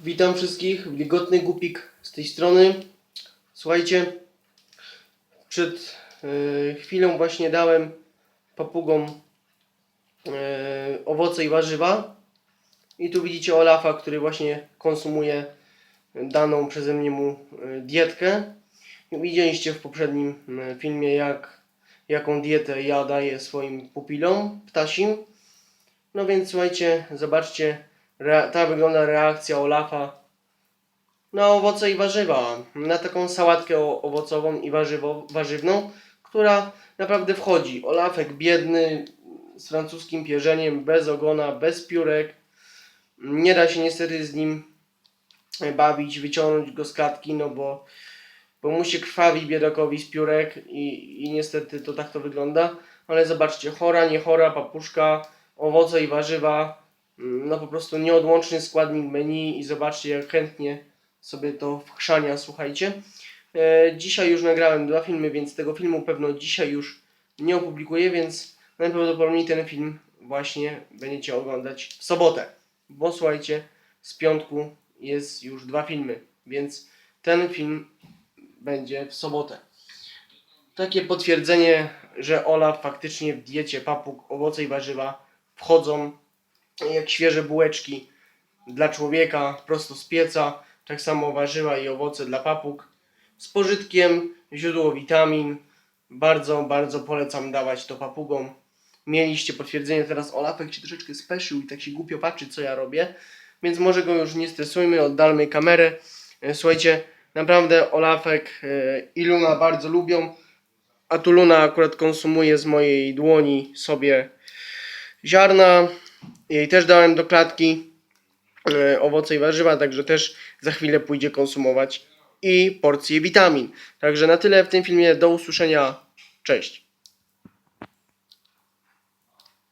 Witam wszystkich, wilgotny głupik z tej strony. Słuchajcie, przed e, chwilą właśnie dałem papugom e, owoce i warzywa. I tu widzicie Olafa, który właśnie konsumuje daną przeze mnie mu e, dietkę. Widzieliście w poprzednim filmie, jak, jaką dietę ja daję swoim pupilom ptasim. No więc słuchajcie, zobaczcie, rea- ta wygląda reakcja Olafa na owoce i warzywa. Na taką sałatkę owocową i warzywo, warzywną, która naprawdę wchodzi. Olafek biedny, z francuskim pierzeniem, bez ogona, bez piórek. Nie da się niestety z nim bawić, wyciągnąć go z klatki, no bo, bo mu się krwawi biedakowi z piórek i, i niestety to tak to wygląda. Ale zobaczcie, chora, nie chora, papuszka, owoce i warzywa, no po prostu nieodłączny składnik menu i zobaczcie jak chętnie sobie to wchrzania, słuchajcie. E, dzisiaj już nagrałem dwa filmy, więc tego filmu pewno dzisiaj już nie opublikuję, więc najprawdopodobniej ten film właśnie będziecie oglądać w sobotę. Bo słuchajcie, z piątku jest już dwa filmy, więc ten film będzie w sobotę. Takie potwierdzenie, że Olaf faktycznie w diecie papug, owoce i warzywa wchodzą jak świeże bułeczki dla człowieka prosto z pieca. Tak samo warzywa i owoce dla papug. Z pożytkiem, źródło witamin. Bardzo, bardzo polecam dawać to papugom. Mieliście potwierdzenie, teraz Olafek się troszeczkę speszył i tak się głupio patrzy, co ja robię. Więc może go już nie stresujmy, oddalmy kamerę. E, Słuchajcie, naprawdę Olafek e, i Luna bardzo lubią. A tu Luna akurat konsumuje z mojej dłoni sobie ziarna. Jej też dałem do klatki e, owoce i warzywa, także też za chwilę pójdzie konsumować i porcję witamin. Także na tyle w tym filmie. Do usłyszenia. Cześć.